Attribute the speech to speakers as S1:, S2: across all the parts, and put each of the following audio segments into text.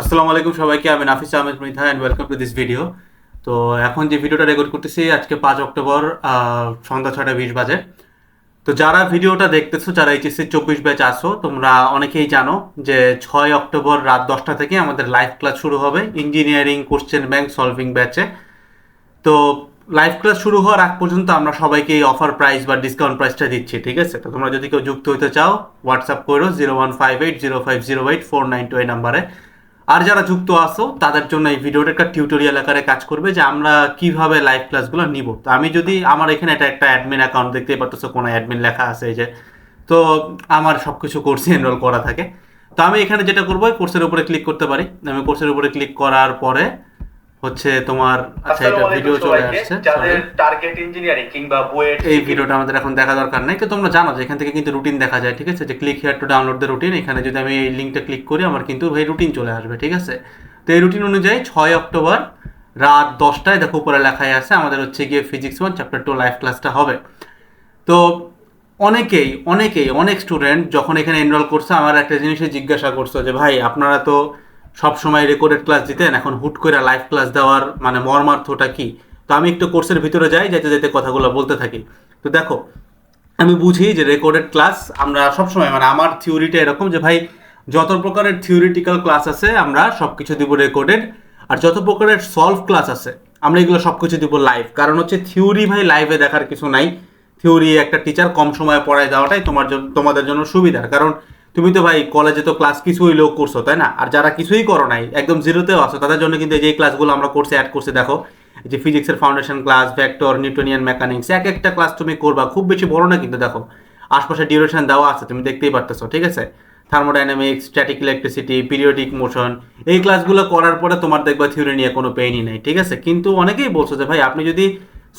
S1: আসসালামু আলাইকুম সবাইকে, আমি Nafis Ahmed Mridha and welcome to this video তো এখন যে ভিডিওটা রেকর্ড করতেছি, আজকে পাঁচ অক্টোবর সন্ধ্যা ছটা বিশ বাজে। তো যারা ভিডিওটা দেখতেছো, যারা এইচএসসি চব্বিশ ব্যাচ আসো তোমরা অনেকেই জানো যে ছয় অক্টোবর রাত দশটা থেকে আমাদের লাইভ ক্লাস শুরু হবে ইঞ্জিনিয়ারিং কোশ্চেন ব্যাংক সলভিং ব্যাচে তো লাইভ ক্লাস শুরু হওয়ার আগ পর্যন্ত আমরা সবাইকে এই অফার প্রাইস বা ডিসকাউন্ট প্রাইসটা দিচ্ছি, ঠিক আছে? তো তোমরা যদি কেউ যুক্ত হতে চাও হোয়াটসঅ্যাপ করো zero one five eight zero five zero eight four nine two এই নাম্বারে আর যারা যুক্ত আসো তাদের জন্য এই ভিডিওটা একটা টিউটোরিয়াল আকারে কাজ করবে যে আমরা কীভাবে লাইভ ক্লাসগুলো নিব। তো আমি যদি, আমার এখানে এটা একটা অ্যাডমিন অ্যাকাউন্ট দেখতে পারতেছো কোনো অ্যাডমিন লেখা আছে যে। তো আমার সব কিছু কোর্সে এনরোল করা থাকে। তো আমি এখানে যেটা করব কোর্সের উপরে ক্লিক করতে পারি। আমি কোর্সের উপরে ক্লিক করার পরে হচ্ছে তোমার আচ্ছা এটা ভিডিও চলে আসছে
S2: যাদের টার্গেট ইঞ্জিনিয়ারিং কিংবা বুয়েট
S1: এই ভিডিওটা আমাদের এখন দেখা দরকার নাই তো তোমরা জানো যে এখান থেকে কিন্তু রুটিন দেখা যায় ঠিক আছে? যে click here to download the routine এখানে যদি আমি এই লিঙ্কটা ক্লিক করি আমার কিন্তু এই রুটিন চলে আসবে ঠিক আছে? তো এই রুটিন অনুযায়ী ছয় অক্টোবর রাত দশটায় দেখো উপরে লেখাই আছে আমাদের হচ্ছে গিয়ে physics one chapter two live ক্লাসটা হবে। তো অনেকেই অনেকেই অনেক স্টুডেন্ট যখন এখানে এনরোল করছে আমার একটা জিনিসে জিজ্ঞাসা করছ যে ভাই আপনারা তো সব সময় রেকর্ডেড ক্লাস দিতেন, এখন হুট করে লাইভ ক্লাস দেওয়ার মানে মর্মার্থটা কি? তো আমি একটু কোর্সের ভিতরে যাই যাতে যাতে কথাগুলো বলতে থাকি। তো দেখো, আমি বুঝি যে রেকর্ডেড ক্লাস আমরা সবসময় মানে আমার থিওরিটা এরকম যে ভাই, যত প্রকারের থিওরিটিক্যাল ক্লাস আছে, আমরা সব কিছু দিব রেকর্ডেড আর যত প্রকারের সলভ ক্লাস আছে, আমরা এগুলো সব কিছু দিব লাইভ কারণ হচ্ছে থিওরি ভাই লাইভে দেখার কিছু নাই। থিওরি একটা টিচার কম সময়ে পড়ায় দেওয়াটাই তোমার জন্য তোমাদের জন্য সুবিধার। কারণ তুমি তো ভাই কলেজে তো ক্লাস কিছুই লোক করছ, তাই না? আর যারা কিছুই করো নাই, একদম জিরোতেও আসো তাদের জন্য কিন্তু এই যে ক্লাসগুলো আমরা কোর্সে অ্যাড করছি, দেখো যে ফিজিক্সের foundation class vector Newtonian mechanics এক একটা ক্লাস তুমি করবা, খুব বেশি বড় না কিন্তু দেখো, আশপাশে ডিউরেশন দেওয়া আছে, তুমি দেখতেই পারতেছো, ঠিক আছে? Thermodynamics static electricity periodic motion এই ক্লাসগুলো করার পরে তোমার দেখবা থিওরি নিয়ে কোনো পেইনই নেই, ঠিক আছে? কিন্তু অনেকেই বলছো যে ভাই, আপনি যদি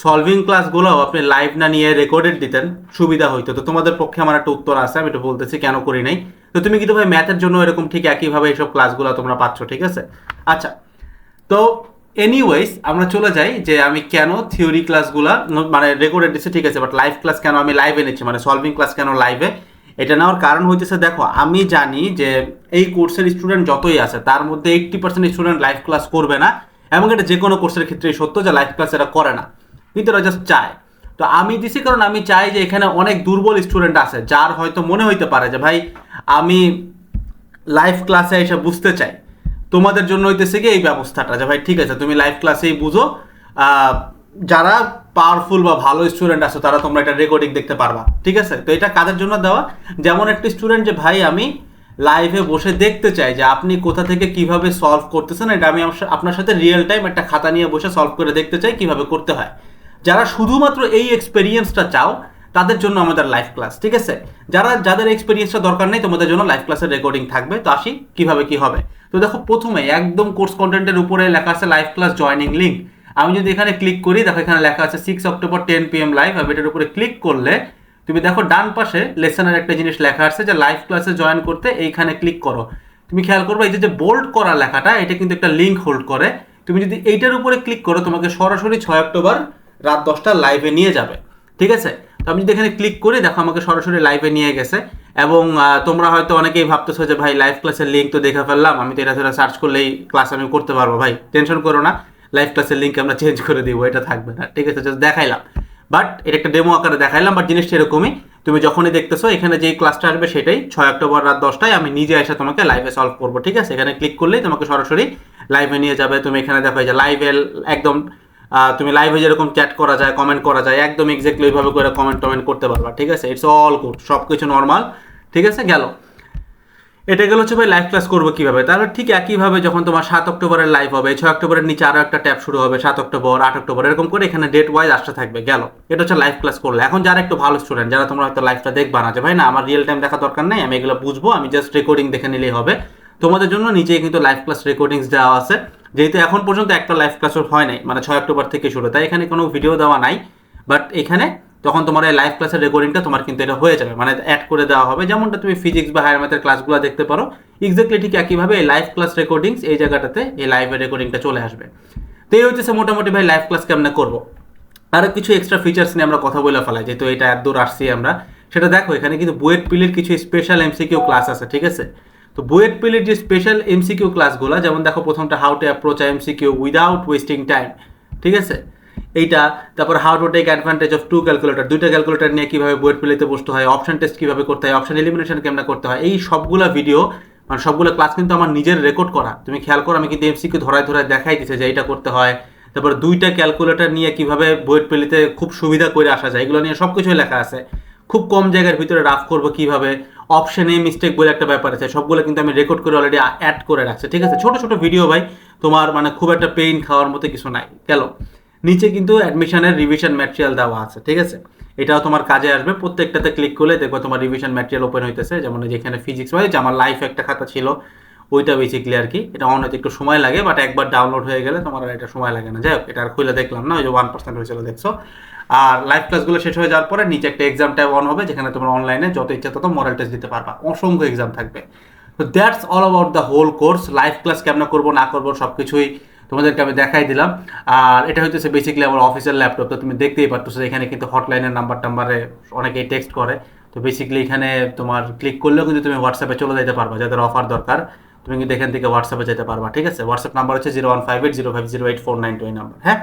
S1: সলভিং ক্লাসগুলো আপনি লাইভ না নিয়ে রেকর্ডেড দিতেন, সুবিধা হইতো। তো তোমাদের পক্ষে আমার একটা উত্তর আছে, আমি এটা বলতেছি কেন করি নাই। তো তুমি কিন্তু ভাই ম্যাথের জন্য এরকম ঠিক একইভাবে এইসব ক্লাসগুলো তোমরা পাচ্ছ, ঠিক আছে? আচ্ছা তো এনিওয়েজ আমরা চলে যাই যে আমি কেন থিওরি ক্লাসগুলা মানে রেকর্ডেড দিচ্ছি ঠিক আছে? বাট লাইভ ক্লাস কেন আমি লাইভে নিচ্ছি মানে সলভিং ক্লাস কেন লাইভে এটা নেওয়ার কারণ হইতেছে, দেখো, আমি জানি যে এই কোর্সের স্টুডেন্ট যতই আছে, তার মধ্যে eighty percent student live class করবে না। এবং এটা যে কোনো কোর্সের ক্ষেত্রেই সত্য যে লাইভ ক্লাস এরা করে না। কিন্তু এরা জাস্ট চায়। তো আমি দিছি কারণ আমি চাই যে এখানে অনেক দুর্বল স্টুডেন্ট আছে, যার হয়তো মনে হইতে পারে যে, ভাই, আমি লাইভ ক্লাসে এসে বুঝতে চাই। তোমাদের জন্য হইতেছে কি এই ব্যবস্থাটা যে, ভাই, ঠিক আছে, তুমি লাইভ ক্লাসেই বুঝো। যারা পাওয়ারফুল বা ভালো স্টুডেন্ট আছে, তারা তোমরা এটা রেকর্ডিং দেখতে পারবা। ঠিক আছে? তো এটা কাদের জন্য দেওয়া? যেমন একটি স্টুডেন্ট যে, ভাই, আমি লাইভে বসে দেখতে চাই যে, আপনি কোথা থেকে কীভাবে সলভ করতেছেন, এটা আমি আপনার সাথে রিয়েল টাইম একটা খাতা নিয়ে বসে সলভ করে দেখতে চাই কীভাবে করতে হয়। যারা শুধুমাত্র এই এক্সপেরিয়েন্সটা চাও, তাদের জন্য আমাদের লাইভ ক্লাস ঠিক আছে? যারা, যাদের এক্সপিরিয়েন্সটা দরকার নেই, তোমাদের জন্য লাইভ ক্লাসের রেকর্ডিং থাকবে। তো আসি, কীভাবে কি হবে? তো দেখো, প্রথমে একদম কোর্স কন্টেন্টের উপরে লেখা আছে লাইভ ক্লাস জয়নিং লিঙ্ক আমি যদি এখানে ক্লিক করি, দেখো এখানে লেখা আছে six October ten P M live আমি এটার উপরে ক্লিক করলে, তুমি দেখো ডান পাশে লেসনের একটা জিনিস লেখা আছে যে লাইভ ক্লাসে জয়েন করতে এইখানে ক্লিক করো। তুমি খেয়াল করবে, এই যে যে বোল্ড করা লেখাটা, এটা কিন্তু একটা লিঙ্ক হোল্ড করে। তুমি যদি এইটার উপরে ক্লিক করো, তোমাকে সরাসরি ছয় অক্টোবর রাত দশটা লাইভে নিয়ে যাবে। ঠিক আছে? তো আমি যদি এখানে ক্লিক করি, দেখো আমাকে সরাসরি লাইভে নিয়ে গেছে। এবং তোমরা হয়তো অনেকেই ভাবতেছো যে, ভাই লাইভ ক্লাসের লিঙ্ক তো দেখে ফেললাম। আমি তো এটা ধরে সার্চ করলেই ক্লাস আমি করতে পারব। ভাই টেনশন করো না। লাইভ ক্লাসের লিঙ্ক আমরা চেঞ্জ করে দিব, এটা থাকবে না। ঠিক আছে? just দেখাইলাম। বাট এটা একটা ডেমো আকারে দেখাইলাম বাট জিনিসটা এরকমই। তুমি যখনই দেখতেছো, এখানে যেই ক্লাসটা আসবে সেটাই ছয় অক্টোবর রাত দশটায় আমি নিজে এসে তোমাকে লাইভে সলভ করব। ঠিক আছে? এখানে ক্লিক করলেই তোমাকে সরাসরি লাইভে নিয়ে যাবে। তুমি এখানে দেখো যে লাইভে একদম তুমি লাইভে যেরকম চ্যাট করা যায় কমেন্ট করা যায়, একদম এক্স্যাক্টলি ওইভাবে করে কমেন্ট টমেন্ট করতে পারবা, ঠিক আছে? ইটস অল গুড সব কিছু নর্মাল ঠিক আছে? গেল। এটা গেল হচ্ছে ভাই লাইভ ক্লাস করব কীভাবে? তাহলে ঠিক একইভাবে যখন তোমার সাত অক্টোবরের লাইভ হবে, ছয় অক্টোবরের নিচে আরও একটা ট্যাব শুরু হবে, সাত অক্টোবর, আট অক্টোবর, এরকম করে এখানে ডেট ওয়াইজ আসতে থাকবে, গেল। এটা হচ্ছে লাইভ ক্লাস করলে। এখন যারা একটু ভালো স্টুডেন্ট যারা তোমরা হয়তো লাইভটা দেখবা না যে, ভাই না, আমার রিয়েল টাইম দেখা দরকার নেই, আমি এগুলো বুঝব, আমি জাস্ট রেকর্ডিং দেখে নিলেই হবে। তোমাদের জন্য নিচে কিন্তু লাইভ ক্লাস রেকর্ডিংস দেওয়া আছে। যেহেতু এখন পর্যন্ত একটা লাইভ ক্লাসও হয় নাই মানে ছয় অক্টোবর থেকে শুরু, তাই এখানে কোনো ভিডিও দেওয়া নাই। বাট এখানে তখন তোমার এই লাইভ ক্লাসের রেকর্ডিংটা তোমার কিন্তু এটা হয়ে যাবে মানে অ্যাড করে দেওয়া হবে। যেমনটা তুমি ফিজিক্স বা হায়ার ম্যাথের ক্লাসগুলো দেখতে পারো এক্স্যাক্টলি ঠিক একইভাবে এই লাইভ ক্লাস রেকর্ডিংস এই জায়গাটাতে এই লাইভের রেকর্ডিংটা চলে আসবে। তো এই হচ্ছে মোটামুটি ভাই লাইভ ক্লাস কেমনে করব। আরও কিছু এক্সট্রা ফিচার্স নিয়ে আমরা কথা বলে ফেলাই, যেহেতু এটা এত দূর আসছি আমরা। সেটা দেখো, এখানে কিন্তু বুয়েট পিলের কিছু স্পেশাল এমসিকিউ ক্লাস আছে, ঠিক আছে? তো বুয়েট পিলির যে স্পেশাল এমসিকিউ ক্লাসগুলো যেমন দেখো প্রথমটা how to approach MCQ without wasting time ঠিক আছে? এইটা, তারপর how to take advantage of two calculator দুইটা ক্যালকুলেটর নিয়ে কীভাবে বুয়েট পিলিতে বসতে হয় অপশন টেস্ট কীভাবে করতে হয় অপশন এলিমিনেশন কেমন করতে হয়, এই সবগুলো ভিডিও মানে সবগুলো ক্লাস কিন্তু আমার নিজের রেকর্ড করা। তুমি খেয়াল করো, আমি কিন্তু এমসিকিউ ধরায় ধরায় দেখাই দিছে যে এইটা করতে হয়। তারপর দুইটা ক্যালকুলেটর নিয়ে কীভাবে বুয়েট পিলিতে খুব সুবিধা করে আসা যায়, এগুলো নিয়ে সব কিছুই লেখা আছে। খুব কম জায়গার ভিতরে রাফ করব কীভাবে অপশনে মিস্টেক বলে একটা ব্যাপার আছে। সবগুলো কিন্তু আমি রেকর্ড করে অলরেডি অ্যাড করে রাখছি। ঠিক আছে? ছোট ছোট ভিডিও ভাই, তোমার মানে খুব একটা পেইন খাওয়ার মতো কিছু নাই। গেল নিচে কিন্তু অ্যাডমিশনের রিভিশন ম্যাটেরিয়াল দেওয়া আছে। ঠিক আছে? এটাও তোমার কাজে আসবে। প্রত্যেকটাতে ক্লিক করলে দেখবে তোমার রিভিশন ম্যাটেরিয়াল ওপেন হইতেছে। যেমন যেখানে ফিজিক্স যে আমার লাইফ একটা খাতা ছিল। ওইটা বেসিকলি আর কি। এটা অন হতে একটু সময় লাগে বাট একবার ডাউনলোড হয়ে গেলে তোমার আর এটা সময় লাগে না। যাই হোক, এটা আর খুলে দেখলাম না, ওই যে ওয়ান পার্সেন্ট হয়েছিল, দেখছ? আর লাইভ ক্লাসগুলো শেষ হয়ে যাওয়ার পরে নিচে একটা এক্সাম ট্যাব অন হবে, যেখানে তোমরা অনলাইনে যত ইচ্ছা তত মরাল টেস্ট দিতে পারবা। অসংখ্য এক্সাম থাকবে। তো that's all about the whole course live class কেমন করব, না করব সব কিছুই তোমাদেরকে আমি দেখাই দিলাম। আর এটা হইতেছে বেসিক্যালি আমার অফিসের ল্যাপটপ তো তুমি দেখতেই পারতেছো এখানে কিন্তু হটলাইনের নাম্বার টাম্বারে অনেকেই টেক্সট করে। তো বেসিক্যালি এখানে তোমার ক্লিক করলেও কিন্তু তুমি হোয়াটসঅ্যাপে চলে যেতে পারবা, যাদের অফার দরকার। তুমি কিন্তু এখান থেকে হোয়াটসঅ্যাপে যেতে পারবা, ঠিক আছে? হোয়াটসঅ্যাপ নাম্বার হচ্ছে zero one five eight zero five zero eight four nine two এই নাম্বার হ্যাঁ?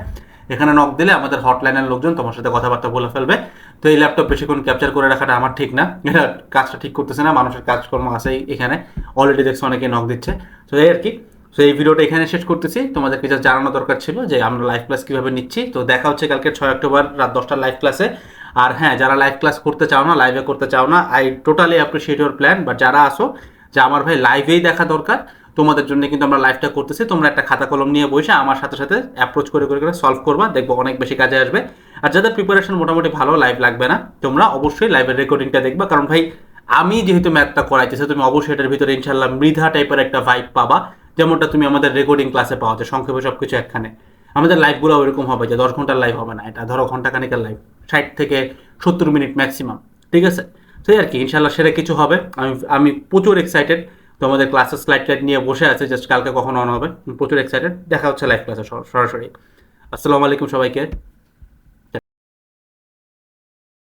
S1: এখানে নক দিলে আমাদের হটলাইনের লোকজন তোমার সাথে কথাবার্তা বলে ফেলবে। তো এই ল্যাপটপ বেশিক্ষণ ক্যাপচার করে রাখাটা আমার ঠিক না। এটা কাজটা ঠিক করতেছে না, মানুষের কাজকর্ম আছে এখানে। অলরেডি দেখছ অনেকে নক দিচ্ছে। তো এই আর কি। তো এই ভিডিওটা এখানে শেষ করতেছি। তোমাদেরকে যা জানানো দরকার ছিল যে আমরা লাইভ ক্লাস কীভাবে নিচ্ছি। তো দেখা হচ্ছে কালকে ছয় অক্টোবর রাত দশটার লাইভ ক্লাসে আর হ্যাঁ যারা লাইভ ক্লাস করতে চাও না লাইভে করতে চাও না I totally appreciate your plan but যারা আসো যে আমার ভাই লাইভেই দেখা দরকার। তোমাদের জন্য কিন্তু আমরা লাইভটা করতেছি। তোমরা একটা খাতা কলম নিয়ে বসে আমার সাথে সাথে অ্যাপ্রোচ করে করে করে সলভ করবা। দেখব অনেক বেশি কাজে আসবে। আর যাদের প্রিপারেশন মোটামুটি ভালো লাইভ লাগবে না, তোমরা অবশ্যই লাইভের রেকর্ডিংটা দেখবা। কারণ ভাই, আমি যেহেতু ম্যাথটা করাইতেছি, তুমি অবশ্যই এটার ভিতরে ইনশাল্লাহ মৃধা টাইপের একটা ভাইব পাবা। যেমনটা তুমি আমাদের রেকর্ডিং ক্লাসে পাওয়া যায়, সংক্ষেপে সব কিছু একখানে। আমাদের লাইভগুলো ওইরকম হবে যে দশ ঘণ্টার লাইভ হবে না। এটা ধরো ঘণ্টা খানিকের লাইভ ষাট থেকে সত্তর মিনিট ম্যাক্সিমাম ঠিক আছে? সেই আর কি ইনশাল্লাহ সেটা কিছু হবে। আমি আমি প্রচুর এক্সাইটেড তো আমাদের ক্লাসের স্লাইড টাইড নিয়ে বসে আছে জাস্ট কালকে কখন অন হবে। প্রচুর এক্সাইটেড দেখা হচ্ছে লাইভ ক্লাসে সরাসরি। আসসালামু আলাইকুম সবাইকে।